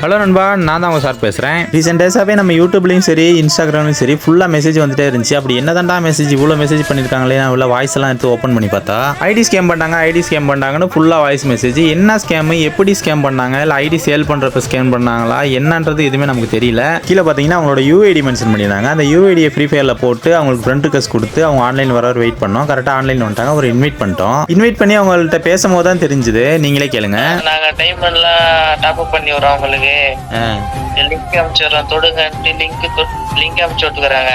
Hello நண்பா நான் தான் உங்கள் சார் பேசுகிறேன் ரீசெண்ட் டேஸாகவே நம்ம யூடியூப்லேயும் சரி இன்ஸ்டாகிராம்லையும் சரி ஃபுல்லாக மெசேஜ் வந்துட்டே இருந்துச்சு. அப்படி என்னதான்டா மெசேஜ் இவ்வளோ மெசேஜ் பண்ணியிருக்காங்களே நான் உள்ள வாய்ஸ் எல்லாம் எடுத்து ஓப்பன் பண்ணி பார்த்தா. ஐடி ஸ்கேம் பண்ணாங்க ஐடி ஸ்கேம் பண்ணாங்கன்னு ஃபுல்லாக வாய்ஸ் மெசேஜ் என்ன ஸ்கேம் எப்படி ஸ்கேம் பண்ணாங்க இல்லை ஐடி சேல் பண்ணுறப்ப ஸ்கேம் பண்ணாங்களா என்னன்றது எதுவுமே நமக்கு தெரியல. கீழே பார்த்தீங்கன்னா அவங்களோட யூஐடி மென்ஷன் பண்ணியிருந்தாங்க. அந்த யூஐடியை ஃப்ரீ ஃபயரில் போட்டு அவங்களுக்கு ஃப்ரெண்ட் ரிக்வஸ்ட் கொடுத்து அவங்க ஆன்லைன் வர வெயிட் பண்ணோம். கரெக்டாக ஆன்லைன் வந்துட்டாங்க ஒரு இன்வைட் பண்ணிட்டோம். இன்வைட் பண்ணி அவங்கள்ட்ட பேசும்போது தான் தெரிஞ்சுது. நீங்களே கேளுங்க. நாங்க டைமண்ட்லாம் டாப் அப் பண்ணி வரோம் உங்களுக்கு. ஆ. லிங்க் அனுப்பிச்சிடுறோம் தொடுங்கன்ட்டு லிங்க் லிங்க் அனுப்பிச்சு விட்டுக்கிறாங்க.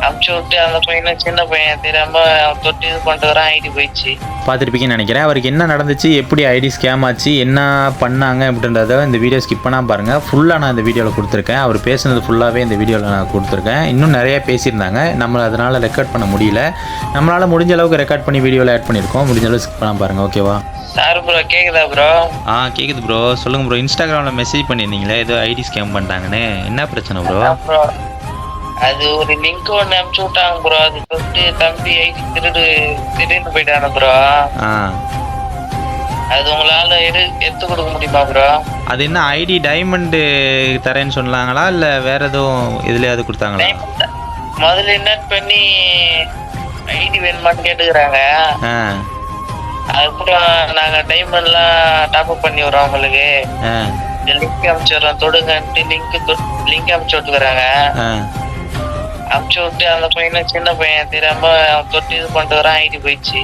அனுப்பிச்சு விட்டு அந்த பையனை சின்ன பையன் தெரியாம தொட்டு இது பண்ணிட்டு வரான் ஐடி போயிடுச்சு. பார்த்துருப்பீங்கன்னு நினைக்கிறேன். அவருக்கு என்ன நடந்துச்சு? எப்படி ஐடி ஸ்கேம் ஆச்சு? என்ன பண்ணாங்க? அப்படின்றத இந்த வீடியோ ஸ்கிப் பண்ணாம பாருங்கள் ஃபுல்லாக நான் இந்த வீடியோவில் கொடுத்துருக்கேன். அவர் பேசுனது ஃபுல்லாகவே இந்த வீடியோவில் நான் கொடுத்துருக்கேன். இன்னும் நிறைய பேசியிருந்தாங்க. நம்ம அதனால் ரெக்கார்ட் பண்ண முடியல. நம்மளால் முடிஞ்ச அளவுக்கு ரெக்கார்ட் பண்ணி வீடியோவில் ஆட் பண்ணியிருக்கோம். முடிஞ்ச அளவுக்கு ஸ்கிப் பண்ணாம பாருங்கள் ஓகேவா சார் ப்ரோ கேக்குதா ப்ரோ ஆ கேட்குது ப்ரோ சொல்லுங்கள் ப்ரோ இன்ஸ்டாகிராமில் மெசேஜ் பண்ணியிருந்தீங்களே ஏதோ ஐடி ஸ்கேம் பண்ணிட்டாங்கன்னு. என்ன பிரச்சனை ப்ரோ ப்ரோ அது ஒரு லிங்க் ஒன்று அனுப்பிச்சு விட்டாங்க ப்ரோ அது தொட்டு தம்பி ஐடி திருடு திருடுன்னு போயிட்டான ப்ரோ ஆ. அது உங்களால எடு எடுத்து கொடுக்க முடியுமா ப்ரோ அது என்ன ஐடி டைமண்டு தரேன்னு சொன்னாங்களா? இல்லை வேறு எதுவும் இதுலையாவது கொடுத்தாங்களா? முதல்ல இன்வெர்ட் பண்ணி ஐடி வேணுமான்னு கேட்டுக்கிறாங்க. அதுக்கப்புறம் நாங்க டைமண்ட்லாம் டாப் அப் பண்ணி வரோம் உங்களுக்கு. லிங்க் அனுப்பிச்சிடுறோம் தொடுங்கன்ட்டு லிங்க் லிங்க் அனுப்பிச்சு விட்டுக்கிறாங்க. ஆ. அனுப்பிச்சு விட்டு அந்த பையனை சின்ன பையன் தெரியாம தொட்டு இது பண்ணிட்டு வரான் ஐடி போயிடுச்சு.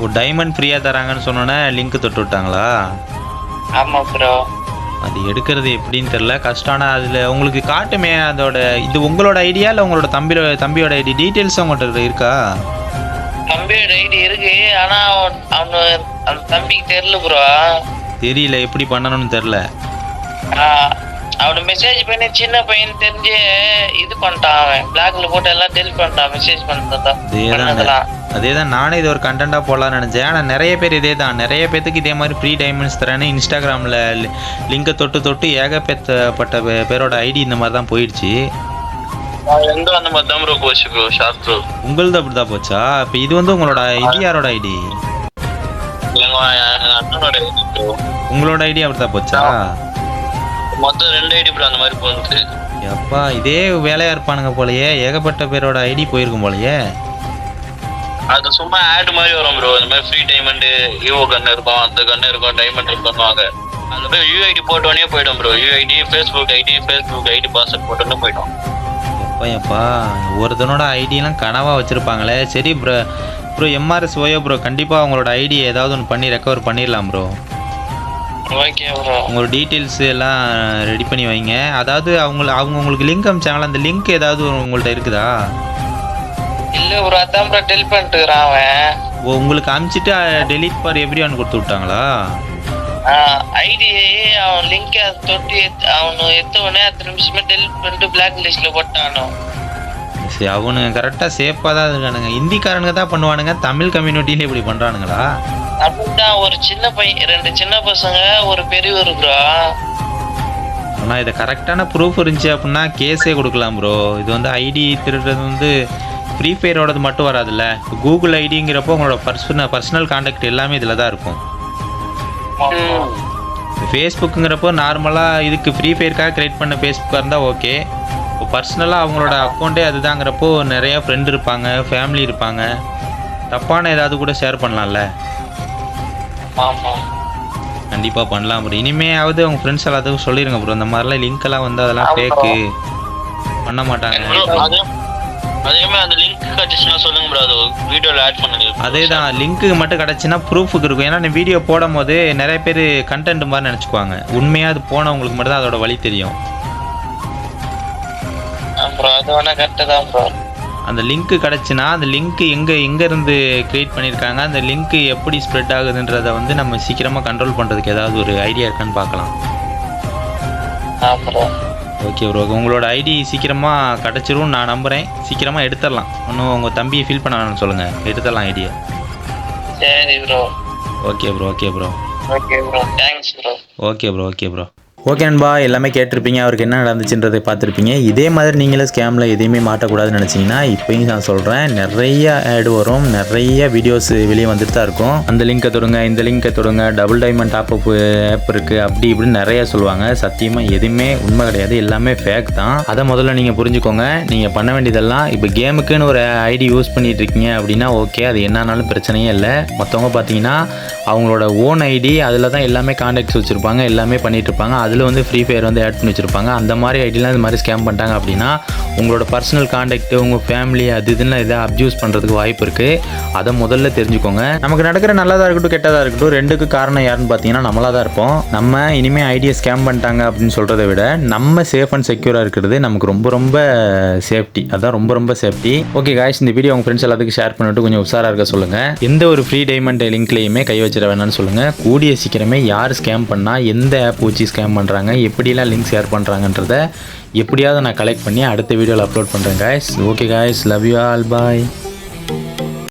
ஓ டைமண்ட் ஃப்ரீயாக தராங்கன்னு சொன்னோன்னே லிங்க் தொட்டு விட்டாங்களா? ஆமா ப்ரோ அது எடுக்கிறது எப்படின்னு தெரில கஷ்டம். ஆனால் அதில் உங்களுக்கு காட்டுமே அதோட இது உங்களோட ஐடியா இல்லை உங்களோட தம்பியோட தம்பியோட ஐடி டீட்டெயில்ஸ் உங்கள்கிட்ட இருக்கா? தம்பியோட ஐடி இருக்கு ஆனா அவன் அந்த தம்பிக்கு தெரியல ப்ரோ தெரியல எப்படி பண்ணணும்னு தெரில அவனு மெசேஜ் பண்ணி சின்ன பையன் தெரிஞ்சு இது பண்ணிட்டான் அவன். பிளாக்ல போட்டு எல்லாம் டெலிட் பண்ணிட்டான் மெசேஜ் பண்ணதெல்லாம். அதே தான் நானே இது ஒரு கண்டென்ட்டாக போடலாம்னு நினச்சேன். ஆனால் நிறைய பேர் இதே தான் நிறைய பேத்துக்கு இதே மாதிரி ஃப்ரீ டைமண்ட்ஸ் தரேன்னு இன்ஸ்டாகிராமில் லிங்கை தொட்டு தொட்டு ஏகப்பட்ட பேரோட ஐடி இந்த மாதிரி தான் போயிடுச்சு. எந்த அந்த மாதிரி தான் ப்ரோ போச்சு ப்ரோ ஷார்ட் ப்ரோ உங்களது அப்படி தான் போச்சா? இப்போ இது வந்து உங்களோட இது யாரோட ஐடி எங்க அண்ணனோட ஐடி ப்ரோ உங்களோட ஐடி அப்படி தான் போச்சா? மொத்தம் ரெண்டு ஐடி ப்ரோ அந்த மாதிரி போகுது எப்பா இதே வேலையா இருப்பானுங்க போலயே ஏகப்பட்ட பேரோட ஐடி போயிருக்கும் போலயே. அது சும்மா ஆட் மாதிரி வரும் ப்ரோ இந்த மாதிரி ஃப்ரீ டைமண்ட் ஈவோ கன் இருக்கும் அந்த கன் இருக்கும் டைமண்ட் இருக்கும்னுவாங்க அந்த போய் யூஐடி போட்டோடனே போயிடும் bro UID Facebook ID Facebook ID password போட்டோன்னே போயிடும். எப்பா ஒருத்தனோட ஐடியெல்லாம் கனவா வச்சிருப்பாங்களே. சரி bro bro MRS OYO bro கண்டிப்பாக உங்களோட ஐடி ஏதாவது ஒன்று பண்ணி ரெக்கவர் பண்ணிடலாம் ப்ரோ ஓகே ப்ரோ உங்களோட டீட்டெயில்ஸ் எல்லாம் ரெடி பண்ணி வைங்க. அதாவது அவங்க அவங்க உங்களுக்கு லிங்க் அனுப்பிச்சாங்களா அந்த லிங்க் ஏதாவது உங்கள்கிட்ட இருக்குதா? இல்ல ப்ரோ அதான் ப்ரோ டெல் பண்ணிட்டுக்கிறான் அவன். உங்களுக்கு அனுப்பிச்சிட்டு டெலீட் ஃபார் எவ்ரி ஒன் கொடுத்து விட்டாங்களா? ஐடி அவன் லிங்க் தொட்டு அவனு எத்த உடனே அத்தனை நிமிஷமே டெலிட் பண்ணிட்டு பிளாக் லிஸ்ட்ல போட்டானோ. சரி அவனுங்க கரெக்டாக சேஃபாக தான் இருக்கானுங்க. ஹிந்திக்காரனுங்க தான் பண்ணுவானுங்க. தமிழ் கம்யூனிட்டியில் இப்படி பண்ணுறானுங்களா அப்படிதான் ஒரு சின்ன பையன் ரெண்டு சின்ன பசங்க ஒரு பெரியவர் ப்ரோ ஆனால் இதை கரெக்டான ப்ரூஃப் இருந்துச்சு அப்படின்னா கேஸே கொடுக்கலாம் ப்ரோ இது வந்து ஐடி திருடுறது வந்து ஃப்ரீ ஃபயரோடது மட்டும் வராதுல்ல. கூகுள் ஐடிங்கிறப்போ உங்களோட பர்சனல் பர்சனல் காண்டாக்ட் எல்லாமே இதில் தான் இருக்கும். ஃபேஸ்புக்குங்கிறப்போ நார்மலாக இதுக்கு ஃப்ரீ ஃபயருக்காக கிரியேட் பண்ண ஃபேஸ்புக்காக இருந்தால் ஓகே இப்போ பர்சனலாக அவங்களோட அக்கௌண்ட்டே அதுதாங்கிறப்போ நிறைய ஃப்ரெண்ட் இருப்பாங்க ஃபேமிலி இருப்பாங்க. தப்பான ஏதாவது கூட ஷேர் பண்ணலாம்ல? கண்டிப்பாக பண்ணலாம் ப்ரோ இனிமேயாவது அவங்க ஃப்ரெண்ட்ஸ் எல்லாத்துக்கும் சொல்லிடுங்க ப்ரோ இந்த மாதிரிலாம் லிங்க் எல்லாம் வந்து அதெல்லாம் ஃபேக்கு பண்ண மாட்டாங்க. லிங்க் சொல்லுங்க ப்ரோ அது ஆட் பண்ணுங்க அதே தான் லிங்க்கு மட்டும் கிடச்சின்னா ப்ரூஃபுக்கு இருக்கும். ஏன்னா நீ வீடியோ போடும் போது நிறைய பேர் கண்டென்ட் மாதிரி நினச்சிக்குவாங்க. உண்மையாக அது போனவங்களுக்கு மட்டும் தான் அதோட வழி தெரியும். ப்ரோ அது வேணா கரெக்டு தான் ப்ரோ அந்த லிங்க்கு கிடச்சின்னா அந்த லிங்க் எங்கே எங்கேருந்து க்ரியேட் பண்ணியிருக்காங்க அந்த லிங்க் எப்படி ஸ்ப்ரெட் ஆகுதுன்றதை வந்து நம்ம சீக்கிரமாக கண்ட்ரோல் பண்ணுறதுக்கு ஏதாவது ஒரு ஐடியா இருக்கான்னு பார்க்கலாம். ஆ ஓகே ப்ரோ உங்களோட ஐடி சீக்கிரமாக கிடச்சிரும். நான் நம்புகிறேன் சீக்கிரமாக எடுத்துடலாம். ஒன்றும் உங்கள் தம்பியை ஃபீல் பண்ண வேணாம்னு சொல்லுங்கள் எடுத்துடலாம் ஐடியா சரி bro okay bro okay bro okay bro thanks bro okay bro okay bro okay நண்பா எல்லாமே கேட்டிருப்பீங்க அவருக்கு என்ன நடந்துச்சுன்றதை பார்த்துருப்பீங்க. இதே மாதிரி நீங்களும் ஸ்கேமில் எதையுமே மாட்டக்கூடாதுன்னு நினச்சிங்கன்னா இப்போயும் நான் சொல்கிறேன் நிறைய ஆடு வரும் நிறைய வீடியோஸ் வெளியே வந்துட்டு தான் இருக்கும். அந்த லிங்கை தொடுங்க இந்த லிங்கை தொடுங்க double diamond top up app இருக்குது அப்படி இப்படின்னு நிறைய சொல்லுவாங்க. சத்தியமாக எதுவுமே உண்மை கிடையாது எல்லாமே ஃபேக் தான். அதை முதல்ல நீங்கள் புரிஞ்சுக்கோங்க. நீங்கள் பண்ண வேண்டியதெல்லாம் இப்போ கேமுக்குன்னு ஒரு ஐடி யூஸ் பண்ணிட்டு இருக்கீங்க அப்படின்னா ஓகே அது என்னன்னாலும் பிரச்சனையே இல்லை. மற்றவங்க பார்த்தீங்கன்னா அவங்களோட ஓன் ஐடி அதில் தான் எல்லாமே கான்டாக்ட்ஸ் வச்சுருப்பாங்க எல்லாமே பண்ணிகிட்டு இருப்பாங்க. அதில் வந்து ஃப்ரீ ஃபயர் வந்து ஆட் பண்ணி வச்சுருப்பாங்க. அந்த மாதிரி ஐடியெலாம் இது மாதிரி ஸ்கேம் பண்ணிட்டாங்க அப்படின்னா உங்களோட பர்சனல் காண்டாக்ட் உங்கள் ஃபேமிலி அது இதுன்னு இதை அப்யூஸ் பண்ணுறதுக்கு வாய்ப்பு இருக்குது அதை முதல்ல தெரிஞ்சுக்கோங்க. நமக்கு நடக்கிற நல்லதாக இருக்கட்டும் கெட்டதாக இருக்கட்டும் ரெண்டுக்கு காரணம் யாருன்னு பார்த்தீங்கன்னா நம்மளாக தான் இருப்போம். நம்ம இனிமேல் ஐடியா ஸ்கேம் பண்ணிட்டாங்க அப்படின்னு சொல்கிறத விட நம்ம சேஃப் அண்ட் செக்யூராக இருக்கிறது நமக்கு ரொம்ப ரொம்ப சேஃப்டி அதான் ரொம்ப ரொம்ப சேஃப்டி ஓகே காய்ஸ் இந்த வீடியோ உங்கள் ஃப்ரெண்ட்ஸ் எல்லாத்துக்கும் ஷேர் பண்ணிட்டு கொஞ்சம் உஷாராக இருக்க சொல்லுங்கள் எந்த ஒரு ஃப்ரீ டைமண்ட் லிங்க்லேயுமே கை வச்சிட வேணாம்னு சொல்லுங்கள் கூடிய சீக்கிரமே யார் ஸ்கேம் பண்ணால் எந்த ஆப் வச்சு ஸ்கேம் பண்ணுறாங்க எப்படிலாம் லிங்க் ஷேர் பண்ணுறாங்கன்றத எப்படியாவது நான் கலெக்ட் பண்ணி அடுத்த வீடியோவில் அப்லோட் பண்ணுறேன் guys okay guys love you all bye